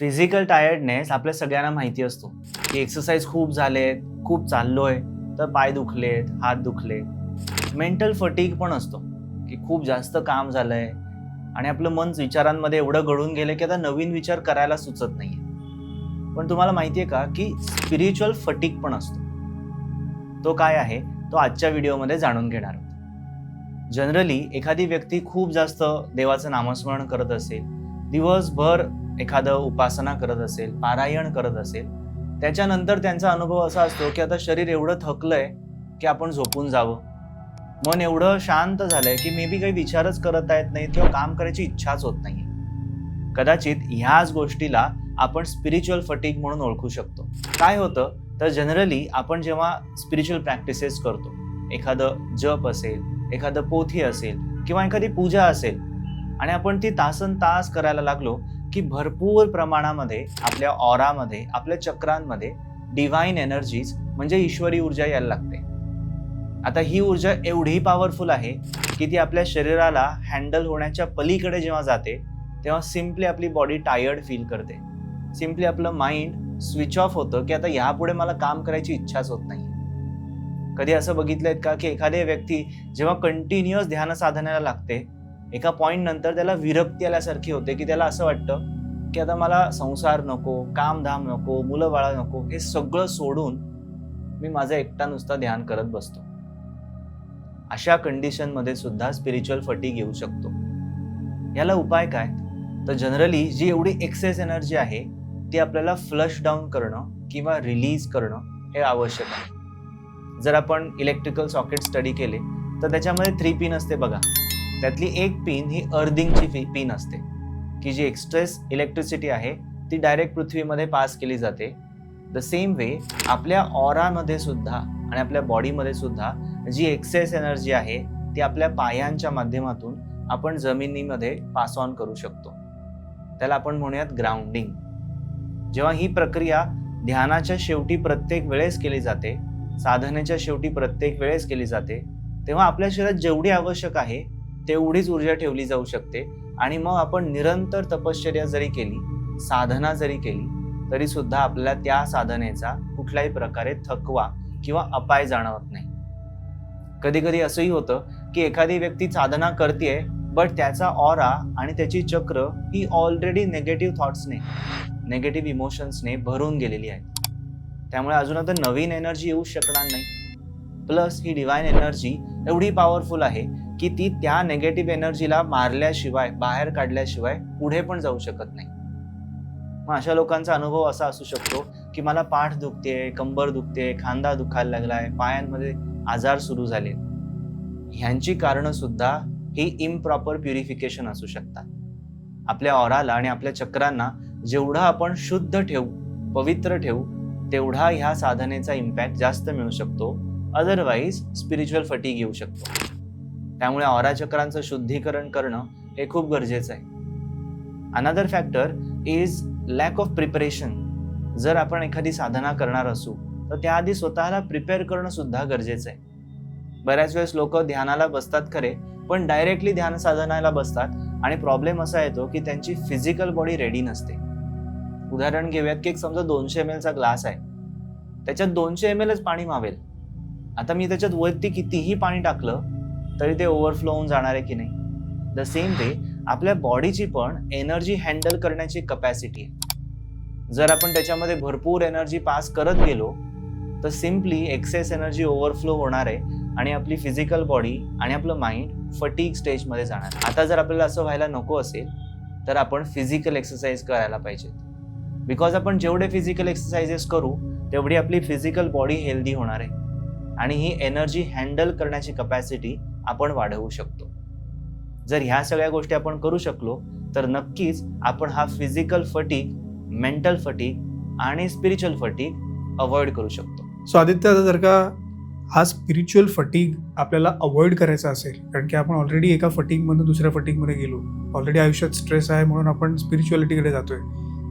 Physical tiredness आपल्या सगळ्यांना माहिती असतो. की एक्सरसाइज खूप झालेत खूप चाललोय तर पाय दुखलेत हात दुखले मेंटल फटीक पण असतो की खूप जास्त काम झालंय. आणि आपलं मन विचारांमध्ये एवढं गळून गेलं की आता नवीन विचार करायला सुचत नाहीये. पण तुम्हाला माहिती आहे का की स्पिरिच्युअल फटीक पण असतो. तो काय आहे? तो आजच्या व्हिडिओमध्ये जाणून घेणार आहोत. जनरली एखादी व्यक्ती खूप जास्त देवाचं नामस्मरण करत असेल दिवसभर एखादं उपासना करत असेल पारायण करत असेल त्याच्यानंतर त्यांचा अनुभव असा असतो की आता शरीर एवढं थकलंय की आपण झोपून जावं. मन एवढं शांत झालंय की मे बी काही विचारच करत आहेत नाही किंवा काम करायची इच्छाच होत नाही कदाचित ह्याच गोष्टीला आपण स्पिरिच्युअल फटीक म्हणून ओळखू शकतो. काय होतं? तर जनरली आपण जेव्हा स्पिरिच्युअल प्रॅक्टिसेस करतो एखादं जप असेल एखादं पोथी असेल किंवा एखादी पूजा असेल आणि आपण ती तासन तास करायला लागलो की भरपूर प्रमाणामध्ये आपल्या ऑरामध्ये आपल्या चक्रांमध्ये डिव्हाइन एनर्जीज म्हणजे ईश्वरी ऊर्जा यायला लागते. आता ही ऊर्जा एवढी पॉवरफुल आहे की ती आपल्या शरीराला हँडल होण्याच्या पलीकडे जेव्हा जाते तेव्हा सिम्पली आपली बॉडी टायर्ड फील करते. सिम्पली आपलं माइंड स्विच ऑफ होतं की आता यापुढे मला काम करायची इच्छाच होत नाही. कधी असं बघितलंय का की एखादी व्यक्ती जेव्हा कंटिन्युअस ध्यान साधनाला लागते एका पॉईंट नंतर त्याला विरक्ती आल्यासारखी होते की त्याला असं वाटतं की आता मला संसार नको कामधाम नको मुलं बाळा नको हे सगळं सोडून मी माझं एकटा नुसता ध्यान करत बसतो. अशा कंडिशनमध्ये सुद्धा स्पिरिच्युअल फटी येऊ शकतो. याला उपाय काय? तर जनरली जी एवढी एक्सेस एनर्जी आहे ती आपल्याला फ्लश डाऊन करणं किंवा रिलीज करणं हे आवश्यक आहे. जर आपण इलेक्ट्रिकल सॉकेट स्टडी केले तर त्याच्यामध्ये थ्री पिन असते बघा. त्यातली एक पिन ही अर्थिंगची पिन असते. की जी एक्स्ट्रेस इलेक्ट्रिसिटी आहे ती डायरेक्ट पृथ्वीमध्ये पास केली जाते. द सेम वे आपल्या ऑरामध्ये सुद्धा आणि आपल्या बॉडीमध्ये सुद्धा जी एक्सेस एनर्जी आहे ती आपल्या पायांच्या माध्यमातून आपण जमिनीमध्ये पास ऑन करू शकतो. त्याला आपण म्हणूयात ग्राउंडिंग जेव्हा ही प्रक्रिया ध्यानाच्या शेवटी प्रत्येक वेळेस केली जाते साधनेच्या शेवटी प्रत्येक वेळेस केली जाते तेव्हा आपल्या शरीरात जेवढी आवश्यक आहे तेवढीच ऊर्जा ठेवली जाऊ शकते. आणि मग आपण निरंतर तपश्चर्या जरी केली साधना जरी केली तरी सुद्धा आपल्याला त्या साधनेचा कुठल्याही प्रकारे थकवा किंवा अपाय जाणवत नाही. कधी कधी असंही होतं की एखादी व्यक्ती साधना करते बट त्याचा ऑरा आणि त्याची चक्र ही ऑलरेडी नेगेटिव्ह थॉट्सने नेगेटिव्ह इमोशन्सने भरून गेलेली आहे. त्यामुळे अजून आता नवीन एनर्जी येऊ शकणार नाही. प्लस ही डिवाइन एनर्जी एवढी पॉवरफुल आहे की ती त्या नेगेटिव्ह एनर्जीला मारल्याशिवाय बाहेर काढल्याशिवाय पुढे पण जाऊ शकत नाही. मग अशा लोकांचा अनुभव असा असू शकतो की मला पाठ दुखते कंबर दुखते खांदा दुखायला लागलाय पायांमध्ये आजार सुरू झाले. ह्यांची कारणं सुद्धा ही इम्प्रॉपर प्युरिफिकेशन असू शकतात. आपल्या ऑराला आणि आपल्या चक्रांना जेवढं आपण शुद्ध ठेवू पवित्र ठेवू तेवढा ह्या साधनेचा इम्पॅक्ट जास्त मिळू शकतो. अदरवाईज स्पिरिच्युअल फटीग येऊ शकतो. त्यामुळे ऑरा चक्रांचं शुद्धीकरण करणं हे खूप गरजेचं आहे. Another factor is lack of preparation जर आपण एखादी साधना करणार असू तर त्याआधी स्वतःला प्रिपेअर करणं सुद्धा गरजेचं आहे. बऱ्याच वेळेस लोक ध्यानाला बसतात खरे पण डायरेक्टली ध्यान साधनाला बसतात आणि प्रॉब्लेम असा येतो की त्यांची फिजिकल बॉडी रेडी नसते. उदाहरण घेऊयात की एक समजा दोनशे एम एलचा ग्लास आहे. त्याच्यात दोनशे एम एलच पाणी मावेल. आता मी त्याच्यात वरती कितीही पाणी टाकलं तरी ते ओव्हरफ्लो होऊन जाणार आहे की नाही? द सेम वे आपल्या बॉडीची पण एनर्जी हँडल करण्याची कपॅसिटी आहे. जर आपण त्याच्यामध्ये भरपूर एनर्जी पास करत गेलो तर सिम्पली एक्सेस एनर्जी ओव्हरफ्लो होणार आहे आणि आपली फिजिकल बॉडी आणि आपलं माइंड फटीक स्टेजमध्ये जाणार आता जर आपल्याला असं व्हायला नको असेल तर आपण फिजिकल एक्सरसाइज करायला पाहिजे. बिकॉज आपण जेवढे फिजिकल एक्सरसाइजेस करू तेवढी आपली फिजिकल बॉडी हेल्दी होणार आहे. आणि ही एनर्जी हँडल करण्याची कपॅसिटी आपण वाढवू शकतो. जर ह्या सगळ्या गोष्टी आपण करू शकलो तर नक्कीच आपण हा फिजिकल फटीक मेंटल फटीक आणि स्पिरिच्युअल फटीक अवॉइड करू शकतो. सो आदित्य जर का हा स्पिरिच्युअल फटीग आपल्याला अवॉइड करायचा असेल कारण की आपण ऑलरेडी एका फटीगमधून दुसऱ्या फटीगमध्ये गेलो. ऑलरेडी आयुष्यात स्ट्रेस आहे म्हणून आपण स्पिरिच्युअलिटीकडे जातोय.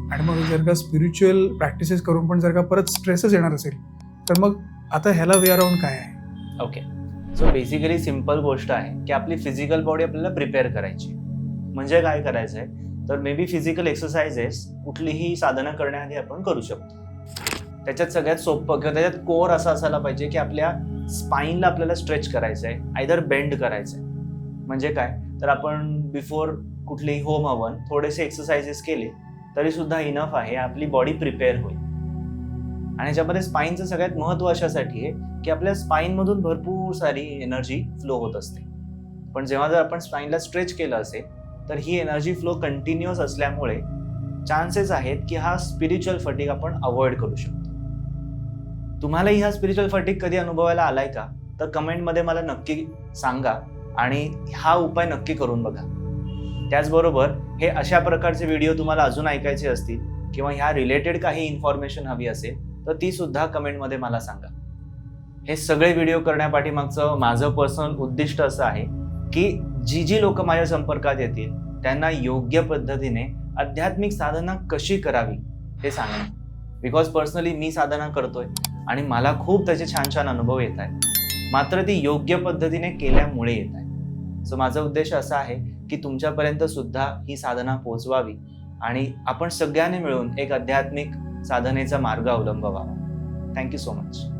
आणि मग जर का स्पिरिच्युअल प्रॅक्टिसेस करून पण जर का परत स्ट्रेसच येणार असेल तर मग आता ह्याला वे अराउंड काय आहे? ओके सो बेसिकली सिंपल गोष्ट आहे की आपली फिजिकल बॉडी आपल्याला प्रिपेअर करायची. म्हणजे काय करायचं आहे तर मे बी फिजिकल एक्सरसाइजेस कुठलीही साधना करण्याआधी आपण करू शकतो. त्याच्यात सगळ्यात सोपं किंवा त्याच्यात कोर असा असायला पाहिजे की आपल्या स्पाईनला आपल्याला स्ट्रेच करायचं आहे आयदर बेंड करायचं आहे म्हणजे काय? तर आपण बिफोर कुठलीही होम हवन थोडेसे एक्सरसाइजेस केले तरीसुद्धा इनफ आहे आपली बॉडी प्रिपेअर होईल. आणि याच्यामध्ये स्पाईनचं सगळ्यात महत्त्व अशासाठी आहे की आपल्या स्पाईनमधून भरपूर सारी एनर्जी फ्लो होत असते. पण जेव्हा जर आपण स्पाईनला स्ट्रेच केलं असेल तर ही एनर्जी फ्लो कंटिन्युअस असल्यामुळे चान्सेस आहेत की हा स्पिरिच्युअल फटिक आपण अवॉइड करू शकतो. तुम्हालाही हा स्पिरिच्युअल फटिक कधी अनुभवायला आलाय का? तर कमेंटमध्ये मला नक्की सांगा आणि हा उपाय नक्की करून बघा. त्याचबरोबर हे अशा प्रकारचे व्हिडिओ तुम्हाला अजून ऐकायचे असतील किंवा ह्या रिलेटेड काही इन्फॉर्मेशन हवी असेल तर ती सुद्धा कमेंटमध्ये मला सांगा. हे सगळे व्हिडिओ करण्यापाठीमागचं माझं पर्सनल उद्दिष्ट असं आहे की जी जी लोक माझ्या संपर्कात येतील त्यांना योग्य पद्धतीने आध्यात्मिक साधना कशी करावी हे सांगणं बिकॉज पर्सनली मी साधना करतोय आणि मला खूप त्याचे छान छान अनुभव येत आहेत. मात्र ती योग्य पद्धतीने केल्यामुळे येत आहे सो माझा उद्देश असा आहे की तुमच्यापर्यंत सुद्धा ही साधना पोहोचवावी आणि आपण सगळ्यांनी मिळून एक आध्यात्मिक साधनेचा मार्ग अवलंबवावा थँक्यू सो मच